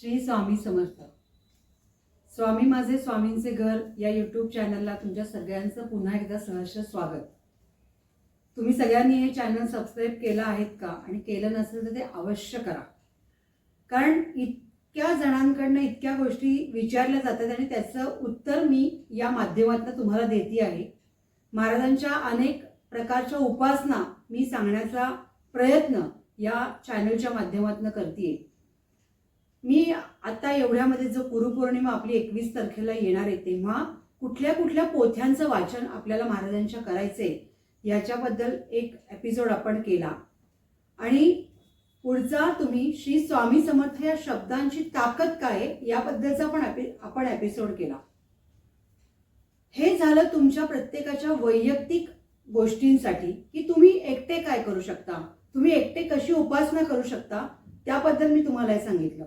श्री स्वामी समर्थ. स्वामी माझे स्वामींचे घर या यूट्यूब चॅनलला तुमच्या सगळ्यांचं पुन्हा एकदा सहर्ष स्वागत. तुम्ही सगळ्यांनी हे चॅनल सबस्क्राईब केलं आहेत का आणि केलं नसेल तर ते अवश्य करा. कारण इतक्या जणांकडनं इतक्या गोष्टी विचारल्या जातात आणि त्याचं उत्तर मी या माध्यमातून तुम्हाला देते आहे. महाराजांच्या अनेक प्रकारच्या उपासना मी सांगण्याचा प्रयत्न या चॅनलच्या माध्यमातून करते मी आता एवढ्यामध्ये जो गुरुपौर्णिमा आपली एकवीस तारखेला येणार आहे तेव्हा कुठल्या कुठल्या पोथ्यांचं वाचन आपल्याला महाराजांच्या करायचे याच्याबद्दल एक एपिसोड आपण केला. आणि पुढचा तुम्ही श्री स्वामी समर्थ या शब्दांची ताकद काय आहे याबद्दलचा पण आपण एपिसोड केला. हे झालं तुमच्या प्रत्येकाच्या वैयक्तिक गोष्टींसाठी की तुम्ही एकटे काय करू शकता? तुम्ही एकटे कशी उपासना करू शकता? त्याबद्दल मी तुम्हाला सांगितलं.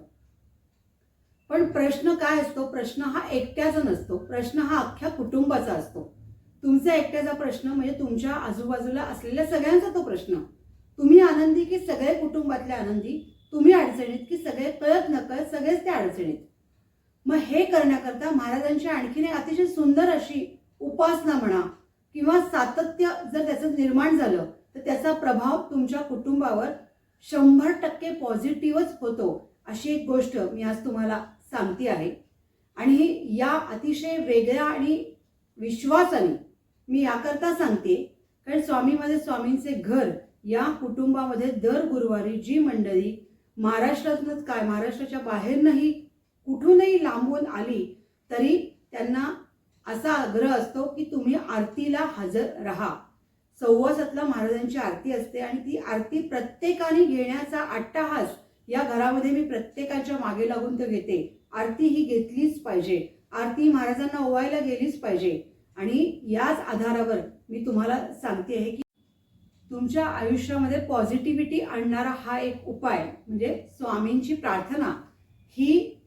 पण प्रश्न काय असतो? प्रश्न हा एकट्याचा नसतो. प्रश्न हा अख्ख्या कुटुंबाचा असतो. तुमचा एकट्याचा प्रश्न म्हणजे तुमच्या आजूबाजूला असलेल्या सगळ्यांचा तो प्रश्न. तुम्ही आनंदी की सगळे कुटुंबातले आनंदी? तुम्ही अडचणीत की सगळे कळत नकळत सगळेच त्या अडचणीत? मग हे करण्याकरता महाराजांची आणखीन एक अतिशय सुंदर अशी उपासना म्हणा किंवा सातत्य जर त्याचं निर्माण झालं तर त्याचा प्रभाव तुमच्या कुटुंबावर शंभर टक्के पॉझिटिव्हच होतो. अशी एक गोष्ट मी आज तुम्हाला सांगते आहे. आणि या अतिशय वेगळ्या आणि विश्वासाने मी याकरता सांगते कारण स्वामीमध्ये स्वामींचे घर या कुटुंबामध्ये दर गुरुवारी जी मंडळी महाराष्ट्रातूनच काय महाराष्ट्राच्या बाहेरनंही कुठूनही लांबून आली तरी त्यांना असा आग्रह असतो की तुम्ही आरतीला हजर राहा. सव्वासातला महाराजांची आरती असते आणि ती आरती प्रत्येकाने घेण्याचा अट्टाहास या घरामध्ये मी प्रत्येकाच्या मागे लागून तर घेते. आरती ही घेतलीच पाहिजे. आरती महाराजांना ओवायला गेलीच पाहिजे. आणि याच आधारावर मी तुम्हाला सांगते आहे की तुमच्या आयुष्यामध्ये पॉझिटिव्हिटी आणणारा हा एक उपाय म्हणजे स्वामींची प्रार्थना ही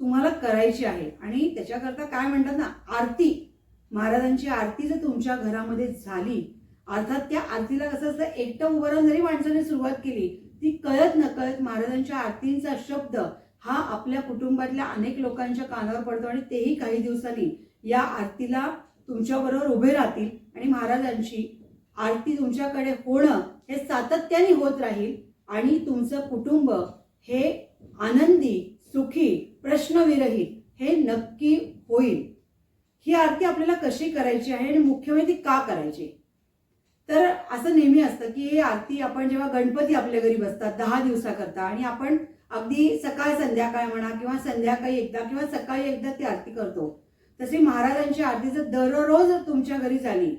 तुम्हाला करायची आहे. आणि त्याच्याकरता काय म्हणतात ना आरती महाराजांची आरती जर तुमच्या घरामध्ये झाली अर्थात त्या आरतीला कसं असतं एकटं उभं राहून जरी माणसाने सुरुवात केली ती कळत नकळत महाराजांच्या आरतींचा शब्द हा आपल्या कुटुंबातल्या अनेक लोकांच्या कानावर पडतो आणि तेही काही दिवसांनी या आरतीला तुमच्याबरोबर उभे राहतील आणि महाराजांची आरती तुमच्याकडे होणं हे सातत्याने होत राहील आणि तुमचं कुटुंब हे आनंदी सुखी प्रश्नविरहित हे नक्की होईल. ही आरती आपल्याला कशी करायची आहे आणि मुख्य म्हणजे ती का करायची? तर असं नेहमी असतं की हे आरती आपण जेव्हा गणपती आपल्या घरी बसतात दहा दिवसाकरता आणि आपण अगदी सकाळ संध्याकाळ म्हणा किंवा संध्याकाळी एकदा किंवा सकाळी एकदा ती आरती करतो. तशी महाराजांची आरती जर दररोज तुमच्या घरी झाली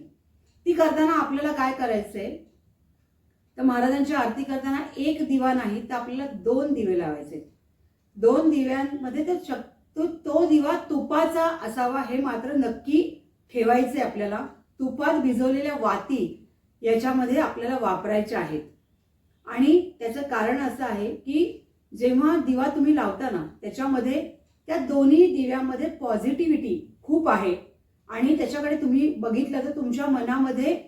ती करताना आपल्याला काय करायचं आहे तर महाराजांची आरती करताना एक दिवा नाही तर आपल्याला दोन दिवे लावायचे. दोन दिव्यांमध्ये तर शक्य तो दिवा तुपाचा असावा हे मात्र नक्की ठेवायचे आपल्याला. तुपात भिजवलेल्या वाती याच्यामध्ये आपल्याला वापरायच्या आहेत. आणि त्याचं कारण असं आहे की जेव्हा दिवा तुम्ही लावता ना त्याच्यामध्ये त्या दोन्ही दिव्यामध्ये पॉझिटिव्हिटी खूप आहे. आणि त्याच्याकडे तुम्ही बघितलं तर तुमच्या मनामध्ये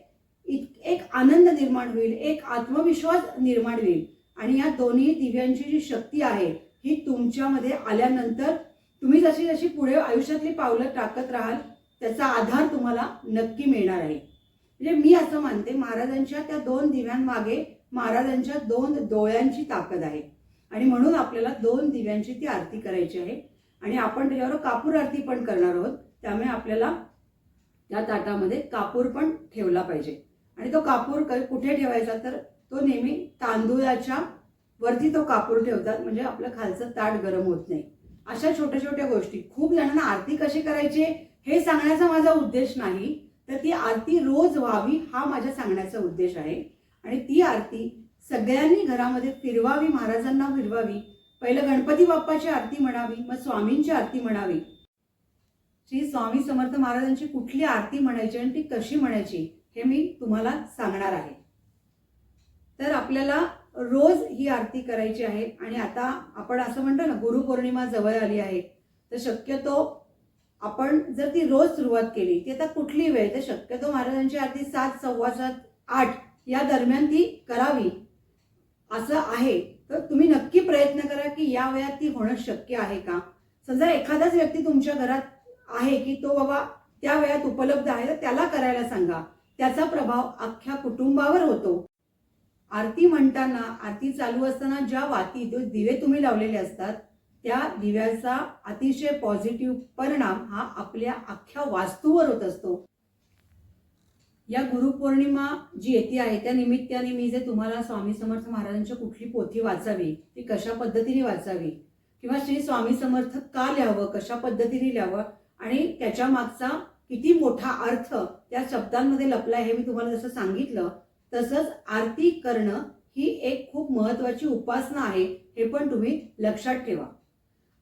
इत- एक आनंद निर्माण होईल एक आत्मविश्वास निर्माण होईल. आणि या दोन्ही दिव्यांची जी शक्ती आहे ही तुमच्यामध्ये आल्यानंतर तुम्ही जशी जशी पुढे आयुष्यातली पावलं टाकत राहाल त्याचा आधार तुम्हाला नक्की मिळणार आहे. म्हणजे मी असं मानते महाराजांच्या त्या दोन दिव्यांमागे महाराजांच्या दोन डोळ्यांची ताकद आहे. आणि म्हणून आपल्याला दोन दिव्यांची ती आरती करायची आहे. आणि आपण त्याच्यावर कापूर आरती पण करणार आहोत. त्यामुळे आपल्याला त्या ताटामध्ये कापूर पण ठेवला पाहिजे. आणि तो कापूर क- कुठे ठेवायचा तर तो नेहमी तांदूळाच्या वरती तो कापूर ठेवतात. म्हणजे आपलं खालचं ताट गरम होत नाही. अशा छोट्या छोट्या गोष्टी. खूप जणांना आरती कशी करायची हे सांगण्याचा माझा उद्देश नाही. तर ती आरती रोज व्हावी हा माझ्या सांगण्याचा उद्देश आहे. आणि ती आरती सगळ्यांनी घरामध्ये फिरवावी महाराजांना फिरवावी. पहिलं गणपती बाप्पाची आरती म्हणावी मग स्वामींची आरती म्हणावी. श्री स्वामी समर्थ महाराजांची कुठली आरती म्हणायची आणि ती कशी म्हणायची हे मी तुम्हाला सांगणार आहे. तर आपल्याला रोज ही आरती करायची आहे आणि आता आपण असं म्हणतो ना गुरुपौर्णिमा जवळ आली आहे. तर शक्यतो आपण जर ती रोज सुरुवात केली ती आता कुठली वेळ? तर शक्यतो महाराजांची आरती सात सव्वा सात आठ या दरम्यान ती करावी. असं आहे. तर तुम्ही नक्की प्रयत्न करा की या वयात ती होणं शक्य आहे का? समजा एखादाच व्यक्ती तुमच्या घरात आहे की तो बाबा त्या वयात उपलब्ध आहे तर त्याला करायला सांगा. त्याचा प्रभाव अख्ख्या कुटुंबावर होतो. आरती म्हणताना आरती चालू असताना ज्या वाती दिवे तुम्ही लावलेले असतात त्या दिव्याचा अतिशय पॉझिटिव्ह परिणाम हा आपल्या अख्ख्या वास्तूवर होत असतो. या गुरुपौर्णिमा जी येते आहे त्या निमित्ताने मी जे तुम्हाला स्वामी समर्थ महाराजांची कुठली पोथी वाचावी ती कशा पद्धतीने वाचावी किंवा श्री स्वामी समर्थ का लिहावं कशा पद्धतीने लिहावं आणि त्याच्या मागचा किती मोठा अर्थ त्या शब्दांमध्ये लपलाय हे मी तुम्हाला जसं सांगितलं तसंच आरती करणं ही एक खूप महत्वाची उपासना आहे हे पण तुम्ही लक्षात ठेवा.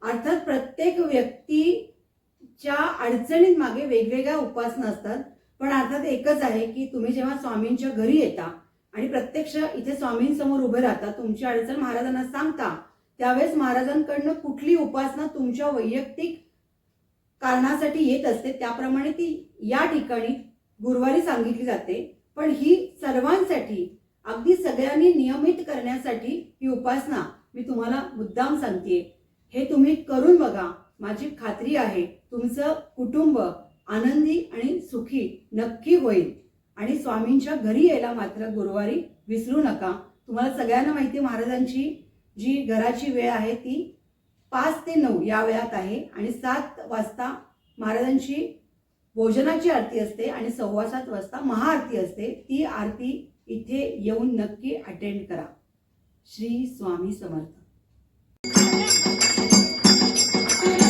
अर्थात प्रत्येक व्यक्तीच्या अडचणीत मागे वेगवेगळ्या उपासना असतात. पण अर्थात एकच आहे की तुम्ही जेव्हा स्वामींच्या घरी येता आणि प्रत्यक्ष इथे स्वामींसमोर उभे राहता तुमची अडचण महाराजांना सांगता त्यावेळेस महाराजांकडनं कुठली उपासना तुमच्या वैयक्तिक कारणासाठी येत असते त्याप्रमाणे ती या ठिकाणी गुरुवारी सांगितली जाते. पण ही सर्वांसाठी अगदी सगळ्यांनी नियमित करण्यासाठी ही उपासना मी तुम्हाला मुद्दाम सांगते हे तुम्ही करून बघा. माझी खात्री आहे तुमचं कुटुंब आनंदी आणि सुखी नक्की होईल. आणि स्वामींच्या घरी यायला मात्र गुरुवारी विसरू नका. तुम्हाला सगळ्यांना माहिती आहे, महाराजांची जी घराची वेळ आहे ती पाच ते नऊ या वेळात आहे. आणि सात वाजता महाराजांची भोजनाची आरती असते आणि सव्वा सात वाजता महाआरती असते. ती आरती इथे येऊन नक्की अटेंड करा. श्री स्वामी समर्थ. Thank you.